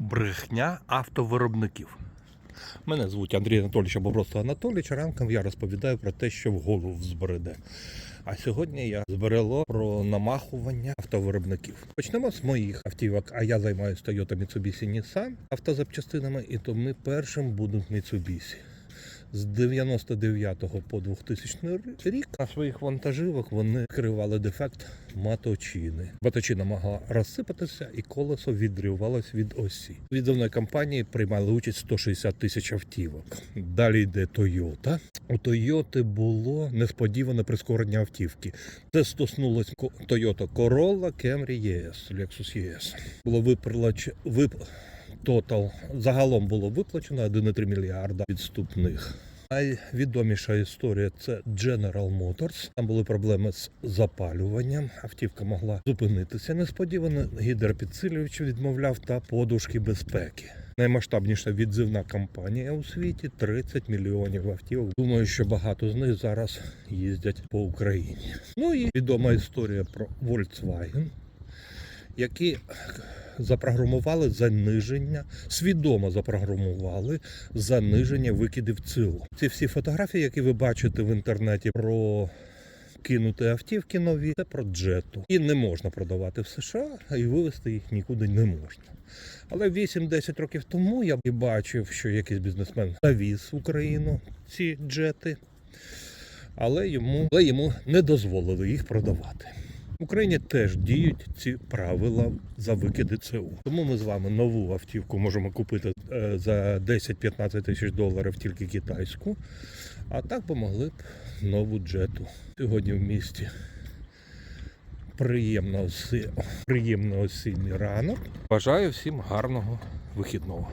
Брехня автовиробників. Мене звуть Андрій Анатолійович або просто Анатолійович. Ранком я розповідаю про те, що в голову збереде. А сьогодні я зберело про намахування автовиробників. Почнемо з моїх автівок, а я займаюся Toyota Mitsubishi Nissan автозапчастинами, і то ми першим будемо Mitsubishi. З 99 по 2000 рік на своїх вантажівок вони скривали дефект маточини. Маточина могла розсипатися і колесо відривалось від осі. Відомої компанії приймали участь 160 тисяч автівок. Далі йде Toyota. У Toyota було несподіване прискорення автівки. Це стоснулося Toyota Corolla, Camry ES, Lexus ES. Було вип... Тотал загалом було виплачено 1,3 мільярда відступних. Найвідоміша історія це General Motors. Там були проблеми з запалюванням. Автівка могла зупинитися. Несподівано гідропідсилювач відмовляв та подушки безпеки. Наймасштабніша відзивна кампанія у світі 30 мільйонів автівок. Думаю, що багато з них зараз їздять по Україні. Ну і відома історія про Volkswagen, які запрограмували заниження, свідомо запрограмували заниження викидів ЦИО. Ці всі фотографії, які ви бачите в інтернеті про кинути автівки нові, це про джету. І не можна продавати в США, і вивезти їх нікуди не можна. Але 8-10 років тому я і бачив, що якийсь бізнесмен завіз в Україну ці джети, але йому, але йому не дозволили їх продавати. В Україні теж діють ці правила за викиди ЦУ. Тому ми з вами нову автівку можемо купити е, за 10-15 тисяч доларів тільки китайську. А так би могли б нову джету. Сьогодні в місті приємно, приємно осінній ранок. Бажаю всім гарного вихідного.